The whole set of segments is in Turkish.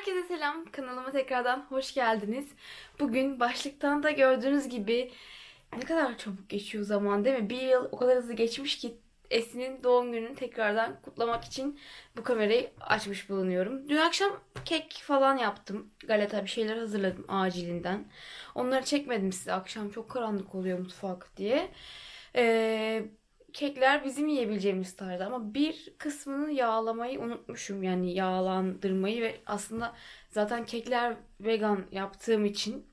Herkese selam. Kanalıma tekrardan hoş geldiniz. Bugün başlıktan da gördüğünüz gibi ne kadar çabuk geçiyor zaman değil mi? Bir yıl o kadar hızlı geçmiş ki Esin'in doğum gününü tekrardan kutlamak için bu kamerayı açmış bulunuyorum. Dün akşam kek falan yaptım. Galeta bir şeyler hazırladım acilinden. Onları çekmedim size. Akşam çok karanlık oluyor mutfak diye. Ee, kekler bizim yiyebileceğimiz tarzda ama bir kısmını yağlamayı unutmuşum. Yani yağlandırmayı ve aslında zaten kekler vegan yaptığım için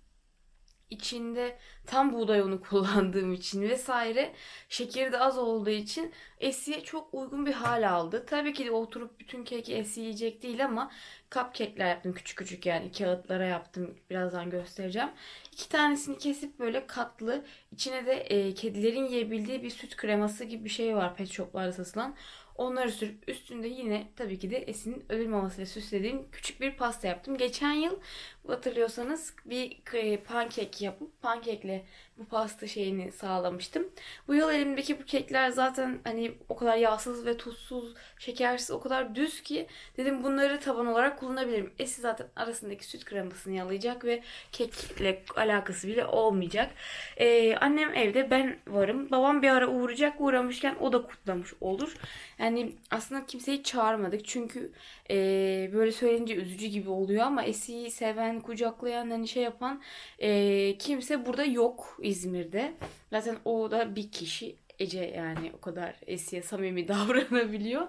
içinde tam buğday unu kullandığım için vesaire şekeri de az olduğu için Esi'ye çok uygun bir hal aldı. Tabii ki de oturup bütün keki Esi yiyecek değil ama cupcake'ler yaptım küçük küçük yani kağıtlara yaptım birazdan göstereceğim. İki tanesini kesip böyle katlı içine de e, kedilerin yiyebildiği bir süt kreması gibi bir şey var pet shoplarda satılan. Onları sürüp üstünde yine tabii ki de Esin'in ödül mamasıyla süslediğim küçük bir pasta yaptım. Geçen yıl hatırlıyorsanız bir e, pankek yapıp pankekle bu pasta şeyini sağlamıştım. Bu yıl elimdeki bu kekler zaten hani o kadar yağsız ve tuzsuz, şekersiz, o kadar düz ki dedim bunları taban olarak kullanabilirim. Esi zaten arasındaki süt kremasını yalayacak ve kekle alakası bile olmayacak. Ee, annem evde, ben varım. Babam bir ara uğrayacak. Uğramışken o da kutlamış olur. Yani aslında kimseyi çağırmadık. Çünkü e, böyle söyleyince üzücü gibi oluyor ama Esi'yi seven, kucaklayan, hani şey yapan e, kimse burada yok İzmir'de. Zaten o da bir kişi. Ece yani o kadar Esi'ye samimi davranabiliyor.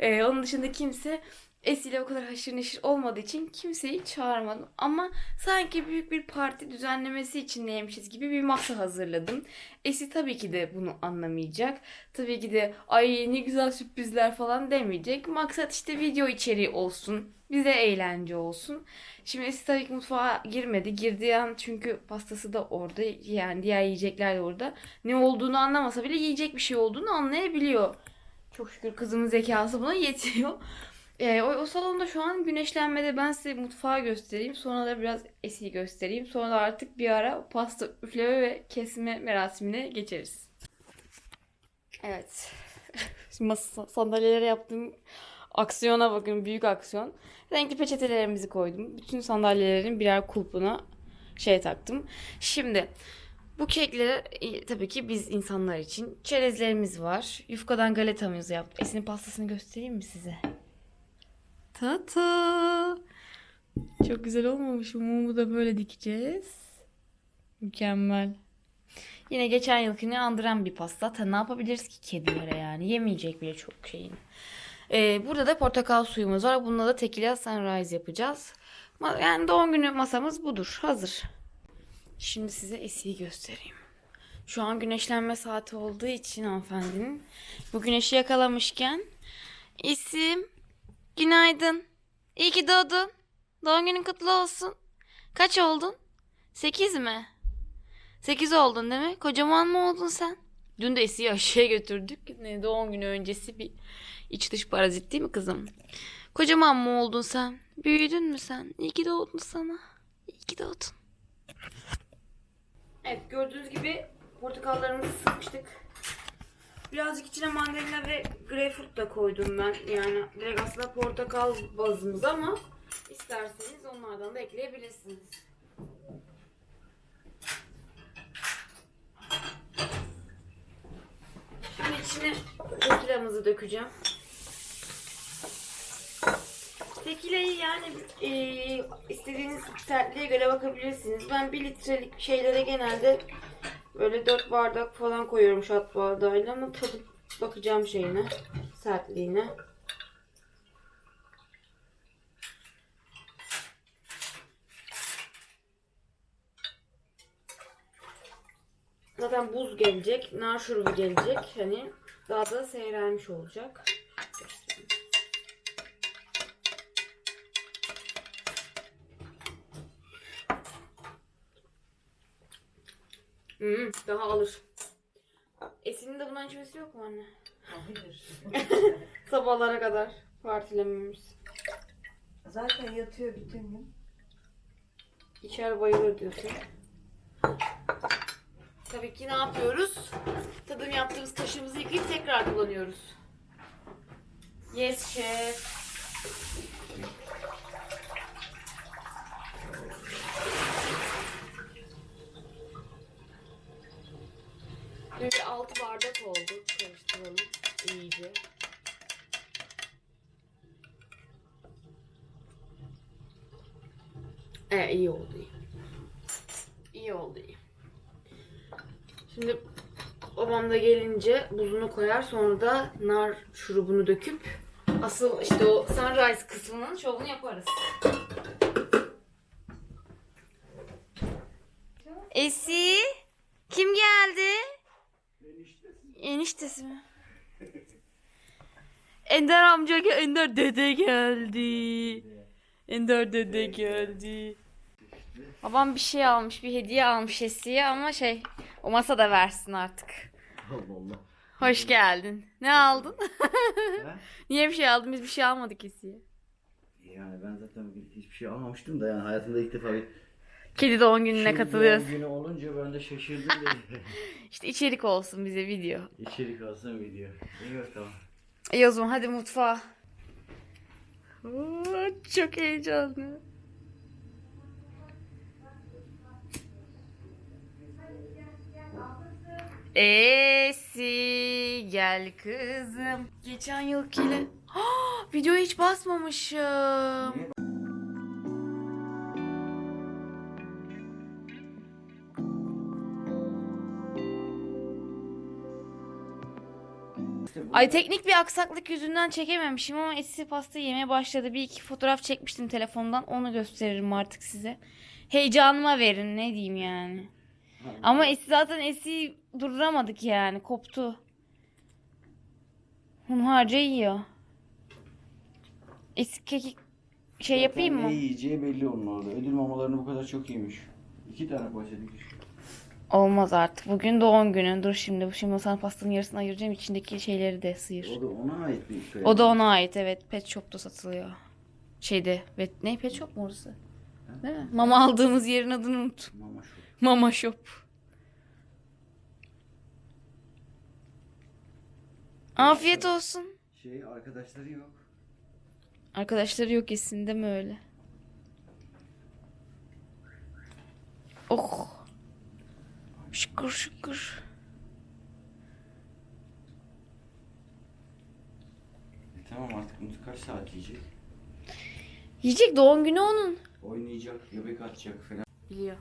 E, onun dışında kimse Esi'yle o kadar haşır neşir olmadığı için kimseyi çağırmadım. Ama sanki büyük bir parti düzenlemesi için neymişiz gibi bir masa hazırladım. Esi tabii ki de bunu anlamayacak. Tabii ki de ay ne güzel sürprizler falan demeyecek. Maksat işte video içeriği olsun. Bize eğlence olsun. Şimdi Esi tabii ki mutfağa girmedi. Girdiği an çünkü pastası da orada. Yani diğer yiyecekler de orada. Ne olduğunu anlamasa bile yiyecek bir şey olduğunu anlayabiliyor. Çok şükür kızımın zekası buna yetiyor. Ee, o, o salonda şu an güneşlenmede ben size mutfağı göstereyim. Sonra da biraz Esi'yi göstereyim. Sonra da artık bir ara pasta üfleme ve kesme merasimine geçeriz. Evet. Şimdi masa sandalyelere yaptığım aksiyona bakın. Büyük aksiyon. Renkli peçetelerimizi koydum. Bütün sandalyelerin birer kulpuna şey taktım. Şimdi bu kekleri e, tabii ki biz insanlar için çerezlerimiz var. Yufkadan galetamızı yaptık. Esin'in pastasını göstereyim mi size? Tata. Çok güzel olmamış. mı? Mumu da böyle dikeceğiz. Mükemmel. Yine geçen yılkini andıran bir pasta. Ta ne yapabiliriz ki kedilere yani? Yemeyecek bile çok şeyin. Ee, burada da portakal suyumuz var. Bununla da tequila sunrise yapacağız. Yani doğum günü masamız budur. Hazır. Şimdi size Esi'yi göstereyim. Şu an güneşlenme saati olduğu için hanımefendinin bu güneşi yakalamışken isim Günaydın. İyi ki doğdun. Doğum günün kutlu olsun. Kaç oldun? Sekiz mi? Sekiz oldun değil mi? Kocaman mı oldun sen? Dün de Esi'yi aşıya götürdük. Ne, doğum günü öncesi bir iç dış parazit değil mi kızım? Kocaman mı oldun sen? Büyüdün mü sen? İyi ki doğdun sana. İyi ki doğdun. Evet gördüğünüz gibi portakallarımızı sıkmıştık. Birazcık içine mandalina ve greyfurt da koydum ben. Yani direkt aslında portakal bazımız ama isterseniz onlardan da ekleyebilirsiniz. Şimdi içine tekilamızı dökeceğim. Tekilayı yani e, istediğiniz sertliğe göre bakabilirsiniz. Ben 1 litrelik şeylere genelde Böyle 4 bardak falan koyuyorum şat bardağıyla ama tadı bakacağım şeyine, sertliğine. Zaten buz gelecek, nar şurubu gelecek. Hani daha da seyrelmiş olacak. Hmm, daha alır. Esin'in de bundan içmesi yok mu anne? Hayır. Sabahlara kadar partilememiz. Zaten yatıyor bütün gün. İçer bayılır diyorsun. Tabii ki ne yapıyoruz? Tadım yaptığımız kaşığımızı yıkayıp tekrar kullanıyoruz. Yes chef. Evet 6 bardak oldu. Karıştıralım iyice. E iyi oldu iyi. İyi oldu iyi. Şimdi babam da gelince buzunu koyar sonra da nar şurubunu döküp asıl işte o sunrise kısmının şovunu yaparız. Eniştesi mi? Ender amca gel, Ender dede geldi. Ender dede geldi. Babam bir şey almış, bir hediye almış Esi'ye ama şey, o masada versin artık. Allah Allah. Hoş geldin. Ne aldın? Niye bir şey aldın? Biz bir şey almadık Esi'ye. Yani ben zaten bir- hiçbir şey almamıştım da yani hayatımda ilk defa bir Kedi doğum gününe Şimdi katılıyoruz. doğum günü olunca ben de şaşırdım İşte içerik olsun bize video. içerik alsam video. İyi bakalım. İyi o zaman hadi mutfağa. Oo, çok heyecanlı. Esi gel kızım. Geçen yılkiyle. Videoya hiç basmamışım. İşte Ay teknik bir aksaklık yüzünden çekememişim ama Esi pasta yemeye başladı. Bir iki fotoğraf çekmiştim telefondan. Onu gösteririm artık size. Heyecanıma verin ne diyeyim yani. Ama Esi zaten Esi durduramadık yani. Koptu. Hunharca yiyor. Esi kekik şey yapayım mı? Ne yiyeceği belli onun orada. Ödül mamalarını bu kadar çok yemiş. İki tane poşet Olmaz artık. Bugün doğum günü. Dur şimdi. Şimdi sana pastanın yarısını ayıracağım. İçindeki şeyleri de sıyır. O da ona ait bir krem. O da ona ait evet. Pet Shop'ta satılıyor. Şeyde. Ve ne Pet Shop mu orası? Değil mi? Mama aldığımız yerin adını unut. Mama şu. Mama Shop. Afiyet olsun. Şey arkadaşları yok. Arkadaşları yok yesin mi öyle? Oh. Şıkır şıkır. E tamam artık bunu kaç saat yiyecek? Yiyecek doğum günü onun. Oynayacak, göbek atacak falan. Biliyor.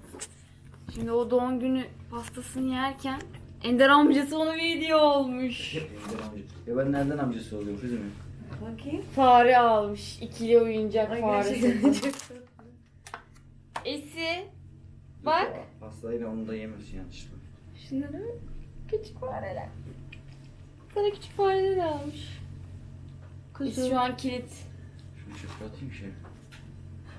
Şimdi o doğum günü pastasını yerken Ender amcası ona bir hediye olmuş. Ender amca. Ya ben nereden amcası oluyorum kızım? Bakayım. Fare almış. İkili oyuncak Ay faresi. Esi. Bak. Pastayla onu da yemesin yanlışlıkla. Şunları küçük fareler. Sana küçük fareler almış. Esi şu an kilit. Şunu çıtlatayım şey.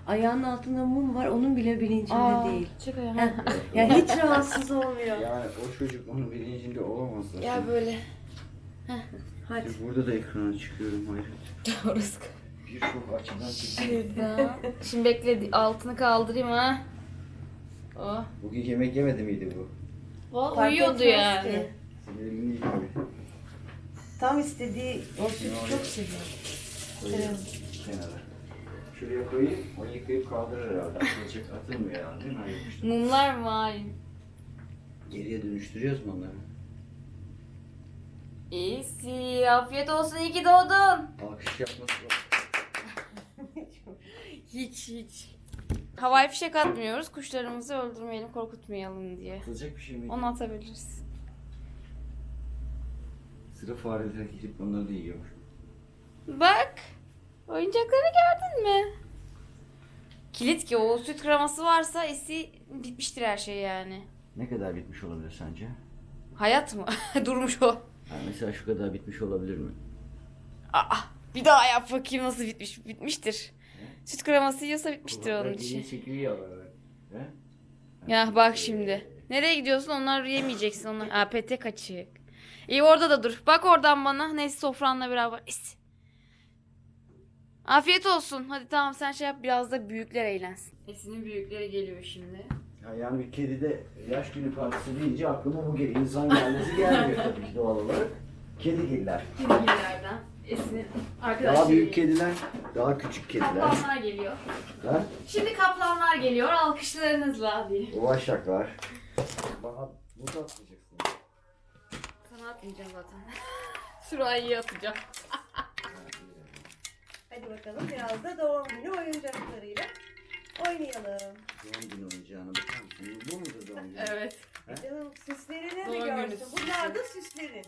Ayağının altında mum var onun bile bilincinde Aa, değil. Çık ayağım. Heh, yani hiç rahatsız olmuyor. Yani o çocuk onun bilincinde olamaz zaten. Gel böyle. Hadi. Biz burada da ekrana çıkıyorum hayret. Orası. Birçok açıdan çıkıyor. Şimdi bekle altını kaldırayım ha. Oh. Bugün yemek yemedi miydi bu? Valla Fark uyuyordu etmez yani. ki. Sinirli gibi. Tam istediği o sütü Yani- çok seviyor. Koyayım kenara. Şuraya koyayım, o yıkayıp kaldırır herhalde. Atılacak, atılmıyor herhalde değil mi? Hayır. işte. Mumlar mı halim? Geriye dönüştürüyoruz mu onları? İyisi. Afiyet olsun iyi ki doğdun. Alkış yapması var. Hiç hiç. Havai fişek atmıyoruz. Kuşlarımızı öldürmeyelim, korkutmayalım diye. Atılacak bir şey mi? Onu atabiliriz. Sıra fareler gelip onları da yiyormuş. Bak. Oyuncakları gördün mü? Kilit ki o süt kreması varsa esi bitmiştir her şey yani. Ne kadar bitmiş olabilir sence? Hayat mı? Durmuş o. Yani mesela şu kadar bitmiş olabilir mi? Aa, bir daha yap bakayım nasıl bitmiş. Bitmiştir. Süt kreması yiyorsa bitmiştir onun için. çekiliyor? Ya bak şimdi. Nereye gidiyorsun? Onlar yemeyeceksin. Onlar. Aa pete kaçık. İyi orada da dur. Bak oradan bana. Neyse sofranla beraber. Es. Afiyet olsun. Hadi tamam sen şey yap. Biraz da büyükler eğlensin. Esin'in büyükleri geliyor şimdi. Ya yani bir kedide yaş günü partisi deyince aklıma bu geliyor. İnsan gelmesi gelmiyor tabii ki doğal olarak. Kedigiller. Kedillerden. Daha büyük kediler, daha küçük kediler. Kaplanlar geliyor. Ha? Şimdi kaplanlar geliyor alkışlarınızla diye. Ulaşaklar. Bana bunu da atmayacaksın. Sana atmayacağım zaten. Sürayya atacağım. Hadi bakalım biraz da doğum günü oyuncaklarıyla oynayalım. Doğum günü oyuncağına bakar mısın? Bu mudur doğum günü? Evet. Canım süslerini mi Doğum günü görsün? Bunlar da süslerin.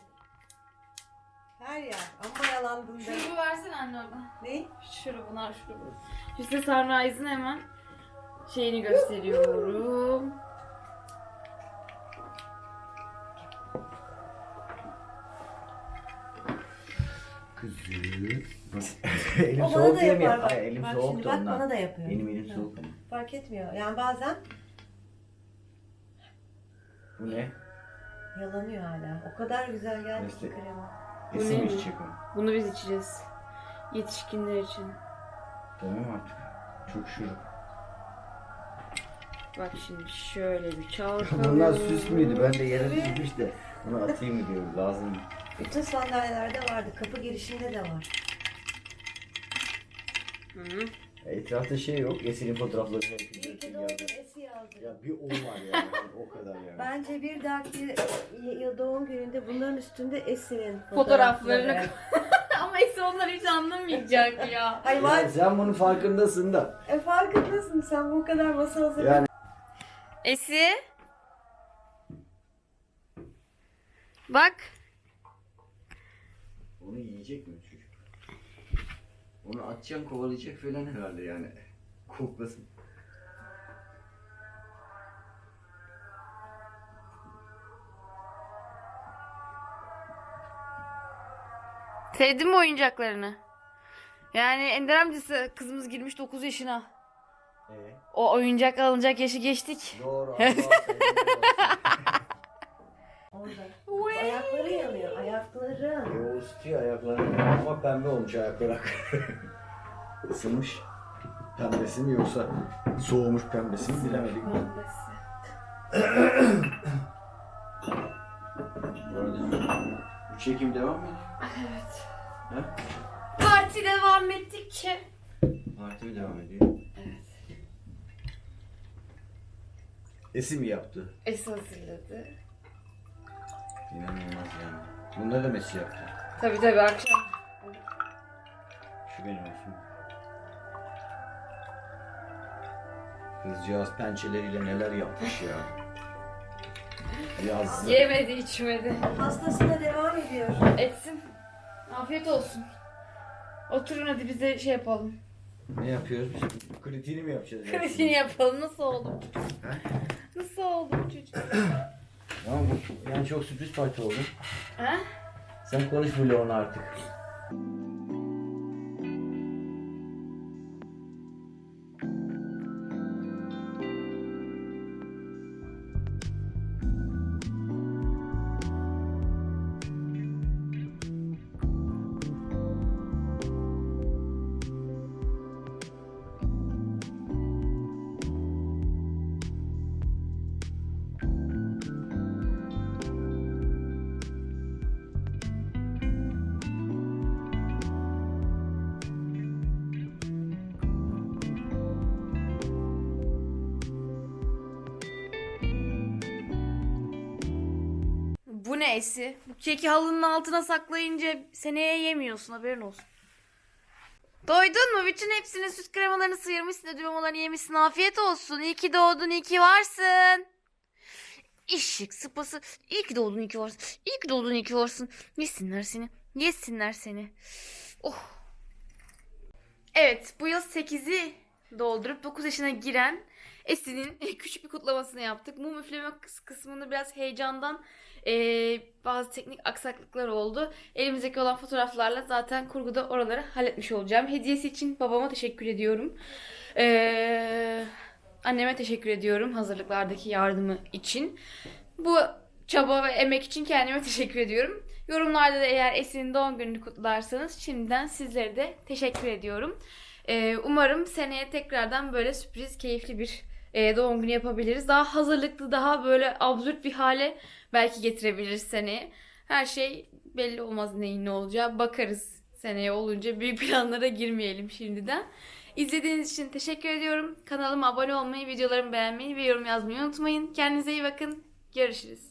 Her yer. Ama yalandığında. Şurubu versene anne oradan. Ne? Şurubunlar şurubu. İşte Sunrise'ın hemen şeyini gösteriyorum. Kızım. elim O bana soğuk da değil mi? yapar bak. Ay, elim bak soğuk şimdi da bak ondan. bana da yapıyor. Benim elim Ha. soğuk. Fark etmiyor. Yani bazen Bu ne? yalanıyor hala. O kadar güzel geldi ki krema. Bu Esim ne? içecek o. Bunu biz içeceğiz. Yetişkinler için. Tamam artık. Çok şurup. Bak şimdi şöyle bir çalkalım. Bunlar süs müydü? Ben de yere düşmüş de. Bunu atayım mı diyorum. Lazım. Bütün sandalyelerde vardı. Kapı girişinde de var. Hı. Etrafta şey yok. Esin'in fotoğraflarını İyi ki doğdun. Esi yazdı. Ya bir o var yani. o kadar yani. Bence bir dahaki y- doğum gününde bunların üstünde Esin'in Fotoğraflarını Ama Esi onları hiç anlamayacak ya. Ay var. Sen bunun farkındasın da. E farkındasın sen bu kadar masa hazırladın. Yani Esi. Bak. onu yiyecek mi? Onu atacaksın kovalayacak falan herhalde yani. Koklasın. Sevdin mi oyuncaklarını? Yani Ender amcası kızımız girmiş 9 yaşına. Ee, O oyuncak alınacak yaşı geçtik. doğru. Allah Orada. Ayakları yanıyor. Ayakları. E, o ısıtıyor ayaklarını. Ama pembe olmuş ayakları. Isınmış. Pembesi mi yoksa soğumuş pembesi mi bilemedik. Bu arada bu çekim devam mı ediyor? Evet. Ha? Parti devam ettikçe. Parti mi devam ediyor? Evet. Esi mi yaptı? Esi hazırladı. İnanılmaz yani. Bunları da Messi yaptı. Tabi tabi akşam. Şu benim olsun. Kızcağız pençeleriyle neler yapmış ya. Yazdı. Yemedi içmedi. Hastasına devam ediyor. Etsin. Afiyet olsun. Oturun hadi biz de şey yapalım. Ne yapıyoruz biz? Kritiğini mi yapacağız? Kritiğini yapalım. Nasıl oldu? Ha? Nasıl oldu bu çocuk? Ama bu yani çok sürpriz parti oldu. Ha? Sen konuş vlogunu artık. Bu ne Esi? Bu keki halının altına saklayınca seneye yemiyorsun haberin olsun. Doydun mu? Bütün hepsinin süt kremalarını sıyırmışsın, ödül mamalarını yemişsin. Afiyet olsun. İyi ki doğdun, iyi ki varsın. İşik sıpası. İyi ki doğdun, iyi ki varsın. İyi ki doğdun, iyi ki varsın. Yesinler seni. Yesinler seni. Oh. Evet, bu yıl 8'i doldurup 9 yaşına giren Esin'in küçük bir kutlamasını yaptık. Mum üfleme kıs- kısmında biraz heyecandan eee, bazı teknik aksaklıklar oldu. Elimizdeki olan fotoğraflarla zaten kurguda oraları halletmiş olacağım. Hediyesi için babama teşekkür ediyorum. Eee, anneme teşekkür ediyorum hazırlıklardaki yardımı için. Bu çaba ve emek için kendime teşekkür ediyorum. Yorumlarda da eğer Esin'in doğum gününü kutlarsanız şimdiden sizlere de teşekkür ediyorum. Umarım seneye tekrardan böyle sürpriz, keyifli bir e, doğum günü yapabiliriz. Daha hazırlıklı, daha böyle absürt bir hale belki getirebiliriz seneye. Her şey belli olmaz neyin ne olacağı. Bakarız seneye olunca büyük planlara girmeyelim şimdiden. İzlediğiniz için teşekkür ediyorum. Kanalıma abone olmayı, videolarımı beğenmeyi ve yorum yazmayı unutmayın. Kendinize iyi bakın. Görüşürüz.